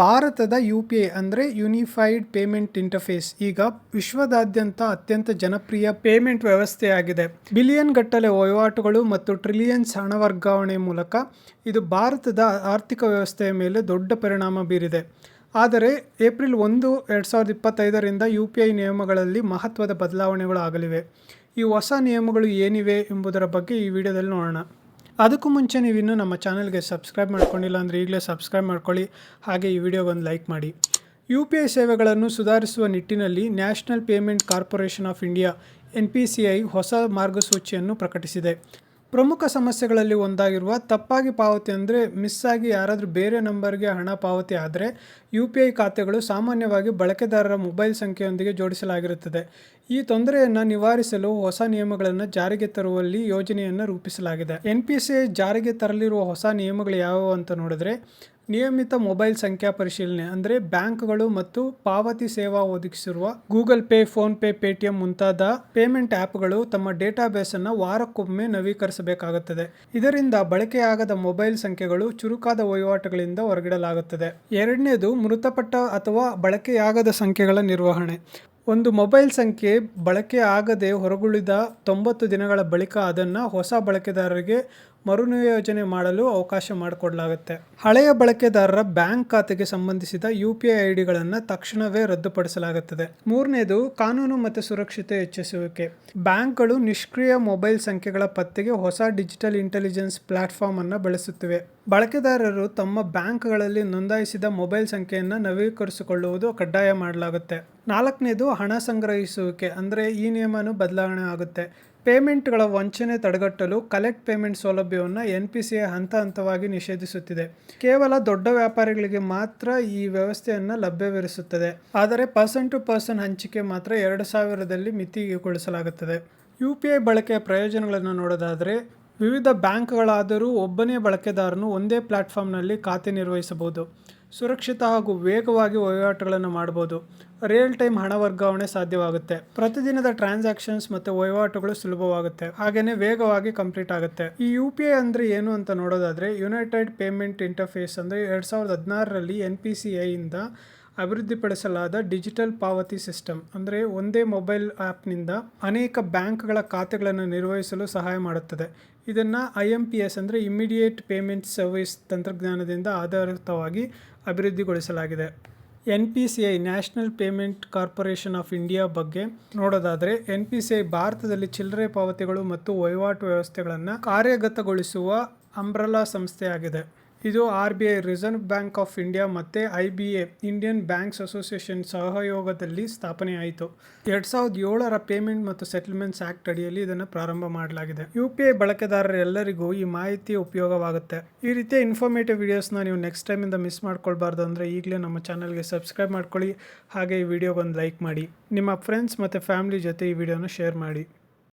ಭಾರತದ U P I ಅಂದರೆ unified payment interface ಈಗ ವಿಶ್ವದಾದ್ಯಂತ ಅತ್ಯಂತ ಜನಪ್ರಿಯ ಪೇಮೆಂಟ್ ವ್ಯವಸ್ಥೆಯಾಗಿದೆ. ಬಿಲಿಯನ್ ಗಟ್ಟಲೆ ವಹಿವಾಟುಗಳು ಮತ್ತು ಟ್ರಿಲಿಯನ್ಸ್ ಹಣ ವರ್ಗಾವಣೆ ಮೂಲಕ ಇದು ಭಾರತದ ಆರ್ಥಿಕ ವ್ಯವಸ್ಥೆಯ ಮೇಲೆ ದೊಡ್ಡ ಪರಿಣಾಮ ಬೀರಿದೆ. ಆದರೆ ಏಪ್ರಿಲ್ ಒಂದು, ಎರಡು ಸಾವಿರದ ಇಪ್ಪತ್ತೈದರಿಂದ ಯು ಪಿ ಐ ನಿಯಮಗಳಲ್ಲಿ ಮಹತ್ವದ ಬದಲಾವಣೆಗಳು ಆಗಲಿವೆ ಈ ಹೊಸ ನಿಯಮಗಳು ಏನಿವೆ ಎಂಬುದರ ಬಗ್ಗೆ ಈ ವಿಡಿಯೋದಲ್ಲಿ ನೋಡೋಣ. ಅದಕ್ಕೂ ಮುಂಚೆ ನೀವು ಇನ್ನೂ ನಮ್ಮ ಚಾನಲ್ಗೆ ಸಬ್ಸ್ಕ್ರೈಬ್ ಮಾಡ್ಕೊಂಡಿಲ್ಲ ಅಂದರೆ ಈಗಲೇ ಸಬ್ಸ್ಕ್ರೈಬ್ ಮಾಡ್ಕೊಳ್ಳಿ. ಹಾಗೆ ಈ ವಿಡಿಯೋಗೊಂದು ಲೈಕ್ ಮಾಡಿ. ಯು ಪಿ ಐ ಸೇವೆಗಳನ್ನು ಸುಧಾರಿಸುವ ನಿಟ್ಟಿನಲ್ಲಿ national payment corporation of India, N P C I, ಹೊಸ ಮಾರ್ಗಸೂಚಿಯನ್ನು ಪ್ರಕಟಿಸಿದೆ. ಪ್ರಮುಖ ಸಮಸ್ಯೆಗಳಲ್ಲಿ ಒಂದಾಗಿರುವ ತಪ್ಪಾಗಿ ಪಾವತಿ ಅಂದರೆ ಮಿಸ್ ಆಗಿ ಯಾರಾದರೂ ಬೇರೆ ನಂಬರ್ಗೆ ಹಣ ಪಾವತಿ ಆದರೆ ಯು ಪಿ ಐ ಖಾತೆಗಳು ಸಾಮಾನ್ಯವಾಗಿ ಬಳಕೆದಾರರ ಮೊಬೈಲ್ ಸಂಖ್ಯೆಯೊಂದಿಗೆ ಜೋಡಿಸಲಾಗಿರುತ್ತದೆ. ಈ ತೊಂದರೆಯನ್ನು ನಿವಾರಿಸಲು ಹೊಸ ನಿಯಮಗಳನ್ನು ಜಾರಿಗೆ ತರುವಲ್ಲಿ ಯೋಜನೆಯನ್ನು ರೂಪಿಸಲಾಗಿದೆ. ಎನ್ ಪಿ ಸಿ ಜಾರಿಗೆ ತರಲಿರುವ ಹೊಸ ನಿಯಮಗಳು ಯಾವುವು ಅಂತ ನೋಡಿದ್ರೆ ನಿಯಮಿತ ಮೊಬೈಲ್ ಸಂಖ್ಯಾ ಪರಿಶೀಲನೆ ಅಂದರೆ ಬ್ಯಾಂಕ್ಗಳು ಮತ್ತು ಪಾವತಿ ಸೇವಾ ಒದಗಿಸಿರುವ Google Pay, PhonePe, Paytm ಮುಂತಾದ ಪೇಮೆಂಟ್ ಆ್ಯಪ್ಗಳು ತಮ್ಮ ಡೇಟಾಬೇಸ್ ಅನ್ನು ವಾರಕ್ಕೊಮ್ಮೆ ನವೀಕರಿಸಬೇಕಾಗುತ್ತದೆ. ಇದರಿಂದ ಬಳಕೆಯಾಗದ ಮೊಬೈಲ್ ಸಂಖ್ಯೆಗಳು ಚುರುಕಾದ ವಹಿವಾಟುಗಳಿಂದ ಹೊರಗಿಡಲಾಗುತ್ತದೆ. ಎರಡನೇದು, ಮೃತಪಟ್ಟ ಅಥವಾ ಬಳಕೆಯಾಗದ ಸಂಖ್ಯೆಗಳ ನಿರ್ವಹಣೆ. ಒಂದು ಮೊಬೈಲ್ ಸಂಖ್ಯೆ ಬಳಕೆ ಆಗದೆ ಹೊರಗುಳಿದ ತೊಂಬತ್ತು ದಿನಗಳ ಬಳಿಕ ಅದನ್ನು ಹೊಸ ಬಳಕೆದಾರರಿಗೆ ಮರುನಿಯೋಜನೆ ಮಾಡಲು ಅವಕಾಶ ಮಾಡಿಕೊಡಲಾಗುತ್ತೆ. ಹಳೆಯ ಬಳಕೆದಾರರ ಬ್ಯಾಂಕ್ ಖಾತೆಗೆ ಸಂಬಂಧಿಸಿದ ಯು ಪಿ ಐ ಐಡಿಗಳನ್ನು ಡಿಗಳನ್ನು ತಕ್ಷಣವೇ ರದ್ದುಪಡಿಸಲಾಗುತ್ತದೆ. ಮೂರನೇದು, ಕಾನೂನು ಮತ್ತು ಸುರಕ್ಷತೆ ಹೆಚ್ಚಿಸುವಿಕೆ. ಬ್ಯಾಂಕ್ಗಳು ನಿಷ್ಕ್ರಿಯ ಮೊಬೈಲ್ ಸಂಖ್ಯೆಗಳ ಪತ್ತೆಗೆ ಹೊಸ ಡಿಜಿಟಲ್ ಇಂಟೆಲಿಜೆನ್ಸ್ ಪ್ಲಾಟ್ಫಾರ್ಮ್ ಅನ್ನು ಬಳಸುತ್ತಿವೆ. ಬಳಕೆದಾರರು ತಮ್ಮ ಬ್ಯಾಂಕ್ಗಳಲ್ಲಿ ನೋಂದಾಯಿಸಿದ ಮೊಬೈಲ್ ಸಂಖ್ಯೆಯನ್ನು ನವೀಕರಿಸಿಕೊಳ್ಳುವುದು ಕಡ್ಡಾಯ ಮಾಡಲಾಗುತ್ತೆ. ನಾಲ್ಕನೇದು, ಹಣ ಸಂಗ್ರಹಿಸುವಿಕೆ, ಅಂದರೆ ಈ ನಿಯಮನೂ ಬದಲಾವಣೆ ಆಗುತ್ತೆ. ಪೇಮೆಂಟ್ಗಳ ವಂಚನೆ ತಡೆಗಟ್ಟಲು ಕಲೆಕ್ಟ್ ಪೇಮೆಂಟ್ ಸೌಲಭ್ಯವನ್ನು ಎನ್ ಪಿ ಸಿ ಹಂತ ಹಂತವಾಗಿ ನಿಷೇಧಿಸುತ್ತಿದೆ. ಕೇವಲ ದೊಡ್ಡ ವ್ಯಾಪಾರಿಗಳಿಗೆ ಮಾತ್ರ ಈ ವ್ಯವಸ್ಥೆಯನ್ನು ಲಭ್ಯವಿರಿಸುತ್ತದೆ. ಆದರೆ ಪರ್ಸನ್ ಟು ಪರ್ಸನ್ ಹಂಚಿಕೆ ಮಾತ್ರ ಎರಡು ಸಾವಿರದಲ್ಲಿ ಮಿತಿಗೊಳಿಸಲಾಗುತ್ತದೆ. ಯು ಪಿ ಐ ಬಳಕೆಯ ಪ್ರಯೋಜನಗಳನ್ನು ನೋಡೋದಾದರೆ, ವಿವಿಧ ಬ್ಯಾಂಕ್ಗಳಾದರೂ ಒಬ್ಬನೇ ಬಳಕೆದಾರನು ಒಂದೇ ಪ್ಲಾಟ್ಫಾರ್ಮ್ನಲ್ಲಿ ಖಾತೆ ನಿರ್ವಹಿಸಬಹುದು. ಸುರಕ್ಷಿತ ಹಾಗೂ ವೇಗವಾಗಿ ವಹಿವಾಟುಗಳನ್ನು ಮಾಡಬಹುದು. ರಿಯಲ್ ಟೈಮ್ ಹಣ ವರ್ಗಾವಣೆ ಸಾಧ್ಯವಾಗುತ್ತೆ. ಪ್ರತಿದಿನದ ಟ್ರಾನ್ಸಾಕ್ಷನ್ಸ್ ಮತ್ತು ವಹಿವಾಟುಗಳು ಸುಲಭವಾಗುತ್ತೆ. ಹಾಗೆಯೇ ವೇಗವಾಗಿ ಕಂಪ್ಲೀಟ್ ಆಗುತ್ತೆ. ಈ ಯು ಪಿ ಐ ಅಂದರೆ ಏನು ಅಂತ ನೋಡೋದಾದರೆ ಯುನೈಟೆಡ್ ಪೇಮೆಂಟ್ ಇಂಟರ್ಫೇಸ್ ಅಂದರೆ ಎರಡು ಸಾವಿರದ ಹದಿನಾರರಲ್ಲಿ ಎನ್ ಪಿ ಸಿ ಐಯಿಂದ ಅಭಿವೃದ್ಧಿಪಡಿಸಲಾದ ಡಿಜಿಟಲ್ ಪಾವತಿ ಸಿಸ್ಟಮ್, ಅಂದರೆ ಒಂದೇ ಮೊಬೈಲ್ ಆ್ಯಪ್ನಿಂದ ಅನೇಕ ಬ್ಯಾಂಕ್ಗಳ ಖಾತೆಗಳನ್ನು ನಿರ್ವಹಿಸಲು ಸಹಾಯ ಮಾಡುತ್ತದೆ. ಇದನ್ನು ಐ ಎಂ ಪಿ ಎಸ್ ಅಂದರೆ ಇಮಿಡಿಯೇಟ್ ಪೇಮೆಂಟ್ ಸರ್ವಿಸ್ ತಂತ್ರಜ್ಞಾನದಿಂದ ಆಧಾರಿತವಾಗಿ ಅಭಿವೃದ್ಧಿಗೊಳಿಸಲಾಗಿದೆ. N P C I, national payment corporation of India ಬಗ್ಗೆ ನೋಡೋದಾದರೆ, ಎನ್ ಪಿ ಸಿ ಐ ಭಾರತದಲ್ಲಿ ಚಿಲ್ಲರೆ ಪಾವತಿಗಳು ಮತ್ತು ವಹಿವಾಟು ವ್ಯವಸ್ಥೆಗಳನ್ನು ಕಾರ್ಯಗತಗೊಳಿಸುವ ಅಂಬ್ರಲಾ ಸಂಸ್ಥೆಯಾಗಿದೆ. ಇದು R B I reserve bank of India ಮತ್ತು I B A, Indian banks association ಸಹಯೋಗದಲ್ಲಿ ಸ್ಥಾಪನೆಯಾಯಿತು. ಎರಡು ಸಾವಿರದ ಏಳರ ಪೇಮೆಂಟ್ ಮತ್ತು ಸೆಟಲ್ಮೆಂಟ್ಸ್ ಆ್ಯಕ್ಟ್ ಅಡಿಯಲ್ಲಿ ಇದನ್ನು ಪ್ರಾರಂಭ ಮಾಡಲಾಗಿದೆ. ಯು ಪಿ ಐ ಬಳಕೆದಾರರೆಲ್ಲರಿಗೂ ಈ ಮಾಹಿತಿ ಉಪಯೋಗವಾಗುತ್ತೆ. ಈ ರೀತಿಯ ಇನ್ಫಾರ್ಮೇಟಿವ್ ವಿಡಿಯೋಸ್ನ ನೀವು ನೆಕ್ಸ್ಟ್ ಟೈಮಿಂದ ಮಿಸ್ ಮಾಡ್ಕೊಳ್ಬಾರ್ದು ಅಂದರೆ ಈಗಲೇ ನಮ್ಮ ಚಾನಲ್ಗೆ ಸಬ್ಸ್ಕ್ರೈಬ್ ಮಾಡ್ಕೊಳ್ಳಿ. ಹಾಗೆ ಈ ವಿಡಿಯೋಗೊಂದು ಲೈಕ್ ಮಾಡಿ. ನಿಮ್ಮ ಫ್ರೆಂಡ್ಸ್ ಮತ್ತು ಫ್ಯಾಮಿಲಿ ಜೊತೆ ಈ ವಿಡಿಯೋನ ಶೇರ್ ಮಾಡಿ.